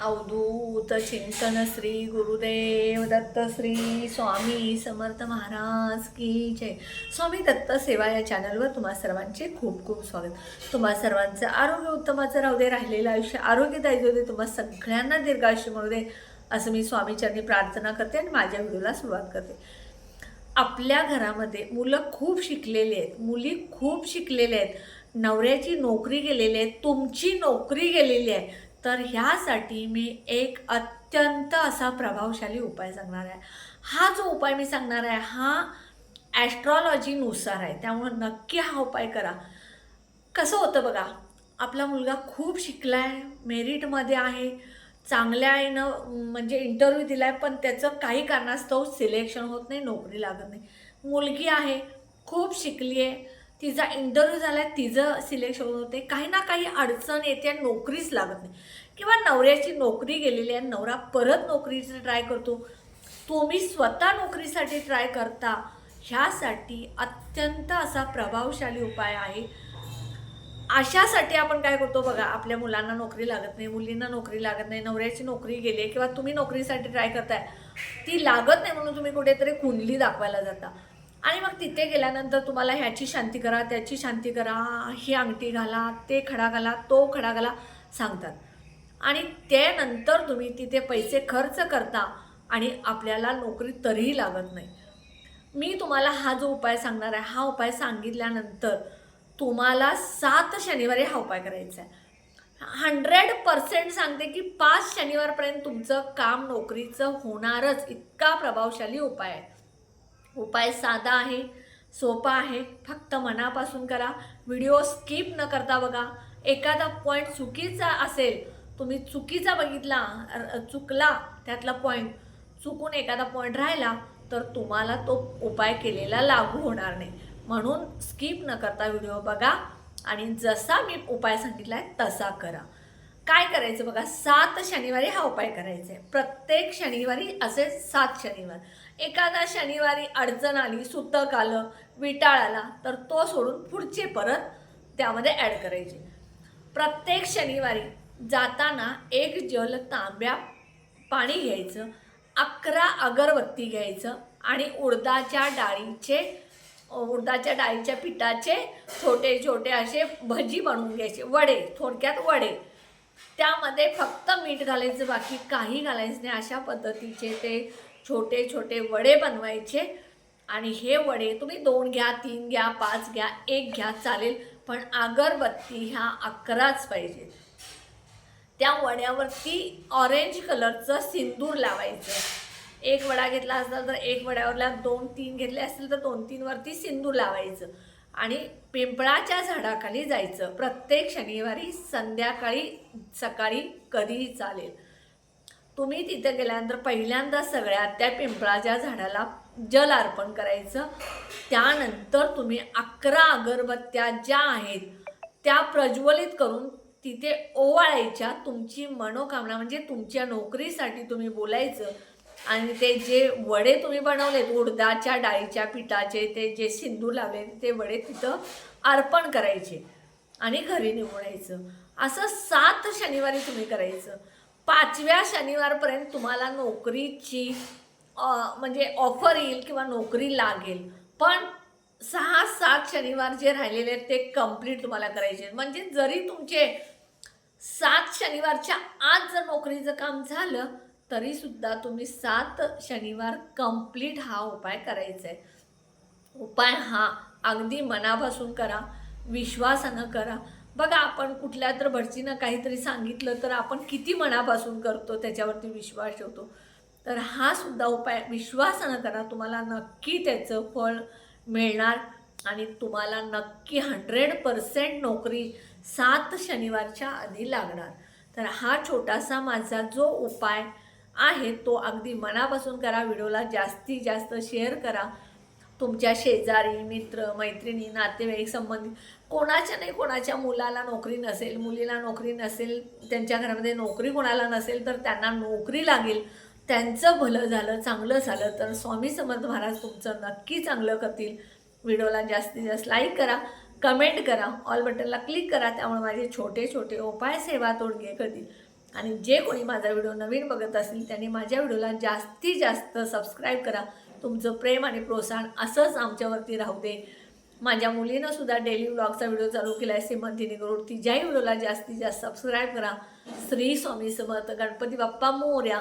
अवधूत चिंतन श्री गुरुदेव दत्त श्री स्वामी समर्थ महाराज की जय. स्वामी दत्त सेवा या चॅनलवर तुम्हा सर्वांचे खूप खूप स्वागत. तुम्हा सर्वांचं आरोग्य उत्तमाचं राहू दे राहिलेलं आयुष्य आरोग्यदायी जाऊ दे तुम्हा सगळ्यांना दीर्घायुष्य मिळू दे असं मी स्वामीचरणी प्रार्थना करते आणि माझ्या व्हिडिओला सुरुवात करते. आपल्या घरामध्ये मुलं खूप शिकलेली आहेत मुली खूप शिकलेल्या आहेत नवऱ्याची नोकरी गेलेली आहे तुमची नोकरी गेलेली आहे तर ह्यासाठी मी एक अत्यंत असा प्रभावशाली उपाय सांगणार आहे. हा जो उपाय मी सांगणार आहे हा ॲस्ट्रॉलॉजीनुसार आहे. त्यामुळं नक्की हा उपाय करा. कसं होतं बघा आपला मुलगा खूप शिकला आहे मेरिटमध्ये आहे चांगल्या आईनं म्हणजे इंटरव्ह्यू दिला आहे पण त्याचं काही कारणास्तव सिलेक्शन होत नाही नोकरी लागत नाही. मुलगी आहे खूप शिकली आहे तिचा इंटरव्ह्यू झाला आहे तिचं सिलेक्शन होते काही ना काही अडचण येते नोकरीच लागत नाही. किंवा नवऱ्याची नोकरी गेलेली आहे नवरा परत नोकरीचं ट्राय करतो. तुम्ही स्वतः नोकरीसाठी ट्राय करता ह्यासाठी अत्यंत असा प्रभावशाली उपाय आहे. अशासाठी आपण काय करतो बघा आपल्या मुलांना नोकरी लागत नाही मुलींना नोकरी लागत नाही नवऱ्याची नोकरी गेली आहे किंवा तुम्ही नोकरीसाठी ट्राय करताय ती लागत नाही म्हणून तुम्ही कुठेतरी कुंडली दाखवायला जाता. आणि मग तिथे गेल्यानंतर तुम्हाला ह्याची शांती करा त्याची शांती करा ही अंगठी घाला ते खडा घाला तो खडा घाला सांगतात. आणि त्यानंतर तुम्ही तिथे पैसे खर्च करता आणि आपल्याला नोकरी तरीही लागत नाही. मी तुम्हाला हा जो उपाय सांगणार आहे हा उपाय सांगितल्यानंतर तुम्हाला सात शनिवारी हा उपाय करायचा आहे. हंड्रेड पर्सेंट सांगते की पाच शनिवारपर्यंत तुमचं काम नोकरीचं होणारच इतका प्रभावशाली उपाय आहे. उपाय साधा आहे सोपा आहे. फक्त मनापासून करा. व्हिडिओ स्किप न करता बघा. एखादा पॉईंट चुकीचा असेल तुम्ही चुकीचा बघितला चुकला त्यातला पॉईंट चुकून एखादा पॉईंट राहिला तर तुम्हाला तो उपाय केलेला लागू होणार नाही. म्हणून स्किप न करता व्हिडिओ बघा आणि जसा मी उपाय सांगितला आहे तसा करा. काय करायचं बघा? सात शनिवारी हा उपाय करायचा आहे. प्रत्येक शनिवारी असे सात शनिवार. एखादा शनिवारी अडचण आली सुतक आलं विटाळ आला तर तो सोडून पुढचे परत त्यामध्ये ॲड करायचे. प्रत्येक शनिवारी जाताना एक जल तांब्या पाणी घ्यायचं अकरा अगरबत्ती घ्यायचं आणि उडदाच्या डाळीचे उडदाच्या डाळीच्या पिठाचे छोटे छोटे असे भजी बनवून घ्यायचे. वडे थोडक्यात वडे. त्यामध्ये फक्त मीठ घालायचं बाकी काही घालायचं नाही. अशा पद्धतीचे ते छोटे छोटे वडे बनवायचे. आणि हे वडे तुम्ही दोन घ्या तीन घ्या पाच घ्या एक घ्या चालेल. पण अगरबत्ती ह्या अकराच पाहिजे. त्या वड्यावरती ऑरेंज कलरचं सिंदूर लावायचं. एक वडा घेतला असला तर एक वड्यावरला दोन तीन घेतले असतील तर दोन तीनवरती सिंदूर लावायचं. आणि पिंपळाच्या झाडाखाली जायचं. प्रत्येक शनिवारी संध्याकाळी सकाळी कधीही चालेल. तुम्ही तिथे गेल्यानंतर पहिल्यांदा सगळ्यात त्या पिंपळाच्या झाडाला जल अर्पण करायचं त्यानंतर तुम्ही अकरा अगरबत्त्या ज्या आहेत त्या प्रज्वलित करून तिथे ओवाळायच्या. तुमची मनोकामना म्हणजे तुमच्या नोकरीसाठी तुम्ही बोलायचं आणि ते जे वडे तुम्ही बनवलेत उडदाच्या डाळीच्या पिठाचे ते जे सिंदूर लावले ते वडे तिथं अर्पण करायचे आणि घरी निवडायचं. असं सात शनिवारी तुम्ही करायचं. पाचव्या शनिवारपर्यंत तुम्हाला नोकरीची म्हणजे ऑफर येईल किंवा नोकरी लागेल. पण सहा सात शनिवार जे राहिलेले आहेत ते कंप्लीट तुम्हाला करायचे म्हणजे जरी तुमचे सात शनिवारच्या आज जर नोकरीचं काम झालं तरीसुद्धा तुम्ही सात शनिवार कंप्लीट हा उपाय करायचा आहे. उपाय हा अगदी मनापासून करा विश्वासानं करा. बघा आपण कुठल्या तर भटजीनं काहीतरी सांगितलं तर आपण किती मनापासून करतो त्याच्यावरती विश्वास ठेवतो. तर हा सुद्धा उपाय विश्वासानं करा तुम्हाला नक्की त्याचं फळ मिळणार आणि तुम्हाला नक्की हंड्रेड पर्सेंट नोकरी सात शनिवारच्या आधी लागणार. तर हा छोटासा माझा जो उपाय आहे तो अगदी मनापासून करा व्हिडिओला जास्तीत जास्त शेअर करा. तुमच्या शेजारी मित्र मैत्रिणी नातेवाईक संबंधित कोणाच्या नाही कोणाच्या मुलाला नोकरी नसेल मुलीला नोकरी नसेल त्यांच्या घरामध्ये नोकरी कोणाला नसेल तर त्यांना नोकरी लागेल. त्यांचं भलं झालं चांगलं झालं तर स्वामी समर्थ महाराज तुमचं नक्की चांगलं करतील. व्हिडिओला जास्तीत जास्त लाईक करा कमेंट करा ऑल बटनला क्लिक करा त्यामुळे माझे छोटे छोटे उपाय सेवा तोडगे करतील. आणि जे कोणी माझा व्हिडिओ नवीन बघत असतील त्यांनी माझ्या व्हिडिओला जास्तीत जास्त सबस्क्राईब करा. तुमचं प्रेम आणि प्रोत्साहन असंच आमच्यावरती राहू दे. माझ्या मुलीनं सुद्धा डेली व्लॉगचा व्हिडिओ चालू केला आहे श्रीमंतीने करून तिच्याही व्हिडिओला जास्तीत जास्त सबस्क्राईब करा. श्री स्वामी समर्थ गणपती बाप्पा मोर्या.